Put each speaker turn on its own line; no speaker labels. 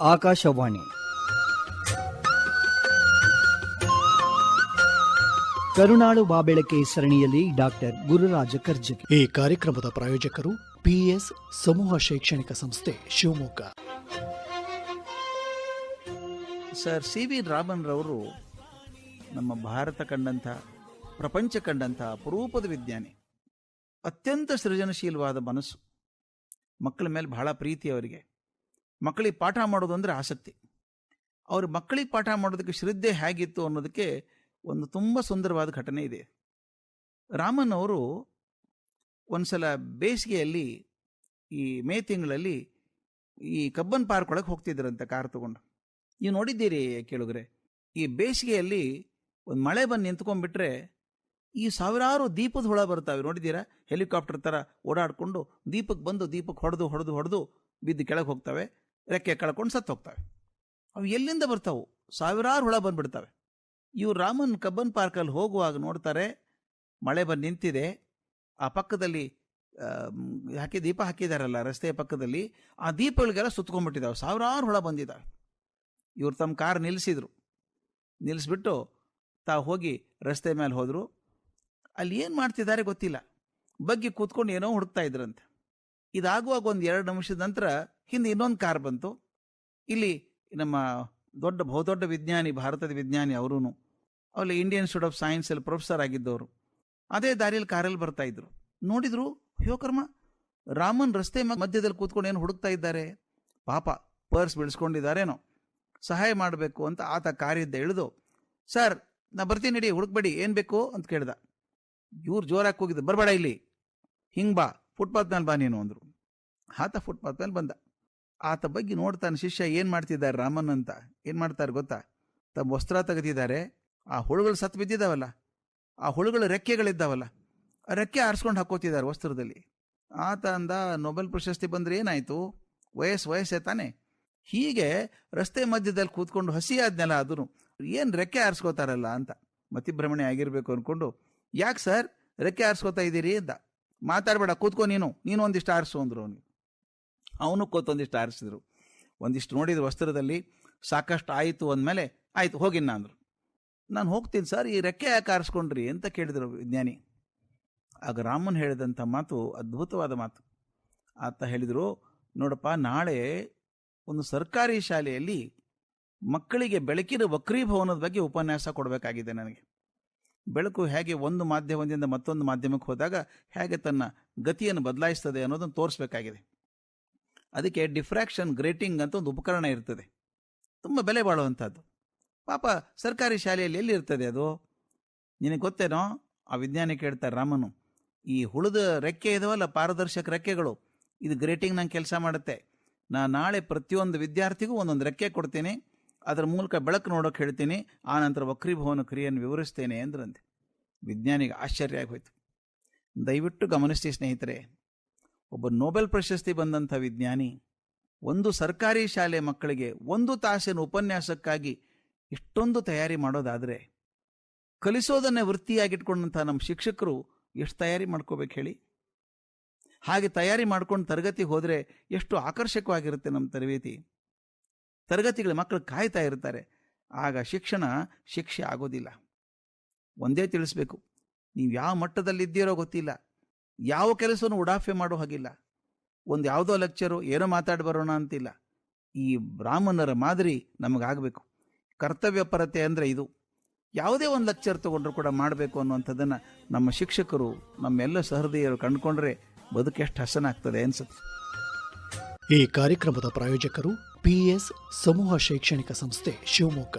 ಆಕಾಶವಾಣಿ. ಕರುಣಾಳು ಬಾಬೆಳಕೆ ಸರಣಿಯಲ್ಲಿ ಡಾಕ್ಟರ್ ಗುರುರಾಜ ಕರ್ಜಗಿ.
ಈ ಕಾರ್ಯಕ್ರಮದ ಪ್ರಾಯೋಜಕರು ಪಿಎಸ್ ಸಮೂಹ ಶೈಕ್ಷಣಿಕ ಸಂಸ್ಥೆ Shivamogga.
Sir C V Raman ರವರು ನಮ್ಮ ಭಾರತ ಕಂಡಂಥ ಪ್ರಪಂಚ ಕಂಡಂಥ ಅಪರೂಪದ ವಿಜ್ಞಾನಿ. ಅತ್ಯಂತ ಸೃಜನಶೀಲವಾದ ಮನಸ್ಸು. ಮಕ್ಕಳ ಮೇಲೆ ಬಹಳ ಪ್ರೀತಿ ಅವರಿಗೆ. ಮಕ್ಕಳಿಗೆ ಪಾಠ ಮಾಡೋದು ಅಂದರೆ ಆಸಕ್ತಿ. ಅವ್ರ ಮಕ್ಕಳಿಗೆ ಪಾಠ ಮಾಡೋದಕ್ಕೆ ಶ್ರದ್ಧೆ ಹೇಗಿತ್ತು ಅನ್ನೋದಕ್ಕೆ ಒಂದು ತುಂಬ ಸುಂದರವಾದ ಘಟನೆ ಇದೆ. ರಾಮನ್ ಅವರು ಒಂದ್ಸಲ ಬೇಸಿಗೆಯಲ್ಲಿ ಈ ಮೇ ತಿಂಗಳಲ್ಲಿ ಈ ಕಬ್ಬನ್ ಪಾರ್ಕ್ ಒಳಗೆ ಹೋಗ್ತಿದ್ರಂತೆ ಕಾರ್ ತಗೊಂಡು. ನೀವು ನೋಡಿದ್ದೀರಿ ಕೇಳಿದ್ರೆ ಈ ಬೇಸಿಗೆಯಲ್ಲಿ ಒಂದು ಮಳೆ ಬಂದು ನಿಂತ್ಕೊಂಡ್ಬಿಟ್ರೆ ಈ ಸಾವಿರಾರು ದೀಪದ ಹುಳ ಬರ್ತಾವೆ ನೋಡಿದ್ದೀರಾ? ಹೆಲಿಕಾಪ್ಟರ್ ಥರ ಓಡಾಡಿಕೊಂಡು ದೀಪಕ್ಕೆ ಬಂದು ದೀಪಕ್ಕೆ ಹೊಡೆದು ಹೊಡೆದು ಹೊಡೆದು ಬಿದ್ದು ಕೆಳಗೆ ಹೋಗ್ತವೆ. ರೆಕ್ಕೆ ಕಳ್ಕೊಂಡು ಸತ್ತು ಅವು ಎಲ್ಲಿಂದ ಬರ್ತಾವು? ಸಾವಿರಾರು ಹುಳ ಬಂದ್ಬಿಡ್ತವೆ. ಇವ್ರು ರಾಮನ್ ಕಬ್ಬನ್ ಪಾರ್ಕಲ್ಲಿ ಹೋಗುವಾಗ ನೋಡ್ತಾರೆ, ಮಳೆ ಬಂದು ನಿಂತಿದೆ. ಆ ಪಕ್ಕದಲ್ಲಿ ಹಾಕಿ ದೀಪ ಹಾಕಿದಾರಲ್ಲ ರಸ್ತೆಯ ಪಕ್ಕದಲ್ಲಿ, ಆ ದೀಪಗಳಿಗೆಲ್ಲ ಸುತ್ಕೊಂಡ್ಬಿಟ್ಟಿದ್ದಾವೆ ಸಾವಿರಾರು ಹುಳ ಬಂದಿದ್ದಾವೆ ಇವ್ರು ತಮ್ಮ ಕಾರ್ ನಿಲ್ಲಿಸಿದ್ರು. ನಿಲ್ಲಿಸ್ಬಿಟ್ಟು ತಾವು ಹೋಗಿ ರಸ್ತೆ ಮೇಲೆ ಹೋದರು. ಅಲ್ಲಿ ಏನು ಮಾಡ್ತಿದ್ದಾರೆ ಗೊತ್ತಿಲ್ಲ. ಬಗ್ಗೆ ಕೂತ್ಕೊಂಡು ಏನೋ ಹುಡುಕ್ತಾ ಇದ್ರಂತೆ. ಇದಾಗುವಾಗ ಒಂದು ಎರಡು ನಿಮಿಷದ ನಂತರ ಹಿಂದೆ ಇನ್ನೊಂದು ಕಾರ್ ಬಂತು. ಇಲ್ಲಿ ನಮ್ಮ ದೊಡ್ಡ, ಬಹುದೊಡ್ಡ ವಿಜ್ಞಾನಿ, ಭಾರತದ ವಿಜ್ಞಾನಿ ಅವರೂ ಅಲ್ಲಿ ಇಂಡಿಯನ್ ಇನ್ಸ್ಟಿಟ್ಯೂಟ್ ಆಫ್ ಸೈನ್ಸಲ್ಲಿ ಪ್ರೊಫೆಸರ್ ಆಗಿದ್ದವರು. ಅದೇ ದಾರಿಯಲ್ಲಿ ಕಾರಲ್ಲಿ ಬರ್ತಾ ಇದ್ರು. ನೋಡಿದ್ರು ಯೋಕರ್ಮ ಕರ್ಮ, ರಾಮನ್ ರಸ್ತೆ ಮಧ್ಯದಲ್ಲಿ ಕೂತ್ಕೊಂಡು ಏನು ಹುಡುಕ್ತಾ ಇದ್ದಾರೆ? ಪಾಪ, ಪರ್ಸ್ ಬೆಳೆಸ್ಕೊಂಡಿದ್ದಾರೇನೋ. ಸಹಾಯ ಮಾಡಬೇಕು ಅಂತ ಆತ ಕಾರಿದ್ದ ಇಳಿದು, ಸರ್, ನಾ ಬರ್ತೀನಿ ನಡಿ ಹುಡುಕ್ಬೇಡಿ, ಏನು ಬೇಕು? ಅಂತ ಕೇಳ್ದ. ಇವ್ರು ಜೋರಾಗಿ ಹೋಗಿದ್ದು ಬರಬೇಡ ಇಲ್ಲಿ, ಹಿಂಗೆ ಬಾ ಫುಟ್ಪಾತ್ ಮೇಲೆ ಬಾ ನೀನು, ಅಂದರು. ಆತ ಫುಟ್ಪಾತ್ ಮೇಲೆ ಬಂದ. ಆತ ಬಗ್ಗೆ ನೋಡ್ತಾನೆ, ಶಿಷ್ಯ, ಏನು ಮಾಡ್ತಿದ್ದಾರೆ ರಾಮನ್ ಅಂತ? ಏನು ಮಾಡ್ತಾರೆ ಗೊತ್ತಾ? ತಮ್ಮ ವಸ್ತ್ರ ತೆಗೆದಿದ್ದಾರೆ. ಆ ಹುಳುಗಳು ಸತ್ತು ಬಿದ್ದಿದ್ದಾವಲ್ಲ ಆ ಹುಳುಗಳು ರೆಕ್ಕೆಗಳಿದ್ದಾವಲ್ಲ? ಆ ರೆಕ್ಕೆ ಆರಿಸ್ಕೊಂಡು ಹಾಕೋತಿದ್ದಾರೆ ವಸ್ತ್ರದಲ್ಲಿ. ಆತ ಅಂದ, ನೊಬೆಲ್ ಪ್ರಶಸ್ತಿ ಬಂದರೆ ಏನಾಯಿತು? ವಯಸ್ಸು ವಯಸ್ಸೇ ತಾನೆ? ಹೀಗೆ ರಸ್ತೆ ಮಧ್ಯದಲ್ಲಿ ಕೂತ್ಕೊಂಡು ಹಸಿ ಆದ್ನೆಲ್ಲ ಏನು ರೆಕ್ಕೆ ಆರಿಸ್ಕೋತಾರಲ್ಲ ಅಂತ, ಮತಿಭ್ರಮಣೆ ಆಗಿರಬೇಕು ಅಂದ್ಕೊಂಡು ಯಾಕೆ ಸರ್, ರೆಕ್ಕೆ ಆರಿಸ್ಕೋತಾ ಇದ್ದೀರಿ? ಅಂತ, ಮಾತಾಡಬೇಡ, ಕೂತ್ಕೊ ನೀನು ನೀನು ಒಂದಿಷ್ಟು ಆರಿಸು, ಅಂದರು ಅವನಿಗೆ. ಅವನು ಕೂತೊಂದಿಷ್ಟು ಆರಿಸಿದ್ರು. ಒಂದಿಷ್ಟು ನೋಡಿದ ವಸ್ತ್ರದಲ್ಲಿ ಸಾಕಷ್ಟು ಆಯಿತು ಅಂದಮೇಲೆ, ಆಯಿತು ಹೋಗಿನ್ನ ಅಂದರು. ನಾನು ಹೋಗ್ತೀನಿ ಸರ್, ಈ ರೆಕ್ಕೆ ಯಾಕೆ ಆರಿಸ್ಕೊಂಡ್ರಿ? ಅಂತ ಕೇಳಿದರು ವಿಜ್ಞಾನಿ. ಆಗ ರಾಮನ್ ಹೇಳಿದಂಥ ಮಾತು ಅದ್ಭುತವಾದ ಮಾತು. ಆತ ಹೇಳಿದರು, ನೋಡಪ್ಪ, ನಾಳೆ ಒಂದು ಸರ್ಕಾರಿ ಶಾಲೆಯಲ್ಲಿ ಮಕ್ಕಳಿಗೆ ಬೆಳಕಿನ ವಕ್ರೀಭವನದ ಬಗ್ಗೆ ಉಪನ್ಯಾಸ ಕೊಡಬೇಕಾಗಿದೆ ನನಗೆ. ಬೆಳಕು ಹೇಗೆ ಒಂದು ಮಾಧ್ಯಮದಿಂದ ಮತ್ತೊಂದು ಮಾಧ್ಯಮಕ್ಕೆ ಹೋದಾಗ ಹೇಗೆ ತನ್ನ ಗತಿಯನ್ನು ಬದಲಾಯಿಸ್ತದೆ ಅನ್ನೋದನ್ನು ತೋರಿಸ್ಬೇಕಾಗಿದೆ. ಅದಕ್ಕೆ ಡಿಫ್ರಾಕ್ಷನ್ ಗ್ರೇಟಿಂಗ್ ಅಂತ ಒಂದು ಉಪಕರಣ ಇರ್ತದೆ. ತುಂಬ ಬೆಲೆ ಬಾಳುವಂಥದ್ದು ಪಾಪ ಸರ್ಕಾರಿ ಶಾಲೆಯಲ್ಲಿ ಎಲ್ಲಿ ಇರ್ತದೆ ಅದು? ನಿನಗೆ ಗೊತ್ತೇನೋ? ಆ ವಿಜ್ಞಾನಿ ಕೇಳ್ತಾರೆ ರಾಮನು, ಈ ಹುಳದ ರೆಕ್ಕೆ ಇದಾವಲ್ಲ ಪಾರದರ್ಶಕ ರೆಕ್ಕೆಗಳು. ಇದು ಗ್ರೇಟಿಂಗ್ ನಂಗೆ ಕೆಲಸ ಮಾಡುತ್ತೆ. ನಾ ನಾಳೆ ಪ್ರತಿಯೊಂದು ವಿದ್ಯಾರ್ಥಿಗೂ ಒಂದೊಂದು ರೆಕ್ಕೆ ಕೊಡ್ತೀನಿ. ಅದರ ಮೂಲಕ ಬೆಳಕು ನೋಡೋಕೆ ಹೇಳ್ತೀನಿ. ಆ ನಂತರ ವಕ್ರೀಭವನ ಕ್ರಿಯೆಯನ್ನು ವಿವರಿಸ್ತೇನೆ ಅಂದ್ರಂತೆ. ವಿಜ್ಞಾನಿಗೆ ಆಶ್ಚರ್ಯ ಆಗೋಯ್ತು. ದಯವಿಟ್ಟು ಗಮನಿಸಿ ಸ್ನೇಹಿತರೆ ಒಬ್ಬ ನೊಬೆಲ್ ಪ್ರಶಸ್ತಿ ಬಂದಂಥ ವಿಜ್ಞಾನಿ ಒಂದು ಸರ್ಕಾರಿ ಶಾಲೆ ಮಕ್ಕಳಿಗೆ ಒಂದು ತಾಸಿನ ಉಪನ್ಯಾಸಕ್ಕಾಗಿ ಇಷ್ಟೊಂದು ತಯಾರಿ ಮಾಡೋದಾದರೆ ಕಲಿಸೋದನ್ನೇ ವೃತ್ತಿಯಾಗಿಟ್ಕೊಂಡಂಥ ನಮ್ಮ ಶಿಕ್ಷಕರು ಎಷ್ಟು ತಯಾರಿ ಮಾಡ್ಕೋಬೇಕು ಹೇಳಿ? ಹಾಗೆ ತಯಾರಿ ಮಾಡ್ಕೊಂಡು ತರಗತಿ ಹೋದರೆ ಎಷ್ಟು ಆಕರ್ಷಕವಾಗಿರುತ್ತೆ ನಮ್ಮ ತರಬೇತಿ. ತರಗತಿಗಳ ಮಕ್ಕಳು ಕಾಯ್ತಾ ಇರ್ತಾರೆ. ಆಗ ಶಿಕ್ಷಣ ಶಿಕ್ಷೆ ಆಗೋದಿಲ್ಲ. ಒಂದೇ ತಿಳಿಸ್ಬೇಕು. ನೀವು ಯಾವ ಮಟ್ಟದಲ್ಲಿದ್ದೀರೋ ಗೊತ್ತಿಲ್ಲ. ಯಾವ ಕೆಲಸವನ್ನು ಉಡಾಫೆ ಮಾಡೋ ಹಾಗಿಲ್ಲ. ಒಂದು ಯಾವುದೋ ಲೆಕ್ಚರು ಏನೋ ಮಾತಾಡಿ ಬರೋಣ ಅಂತಿಲ್ಲ. ಈ ಬ್ರಾಹ್ಮಣರ ಮಾದರಿ ನಮಗಾಗಬೇಕು. ಕರ್ತವ್ಯ ಪರತೆ ಅಂದರೆ ಇದು. ಯಾವುದೇ ಒಂದು ಲೆಕ್ಚರ್ ತಗೊಂಡ್ರು ಕೂಡ ಮಾಡಬೇಕು ಅನ್ನುವಂಥದ್ದನ್ನು ನಮ್ಮ ಶಿಕ್ಷಕರು, ನಮ್ಮೆಲ್ಲ ಸಹೃದಯರು ಕಂಡುಕೊಂಡ್ರೆ ಬದುಕೆಷ್ಟು ಹಸನಾಗ್ತದೆ ಅನ್ಸುತ್ತೆ.
ಈ ಕಾರ್ಯಕ್ರಮದ ಪ್ರಾಯೋಜಕರು ಪಿಎಸ್ ಸಮೂಹ ಶೈಕ್ಷಣಿಕ ಸಂಸ್ಥೆ ಶಿವಮೊಗ್ಗ.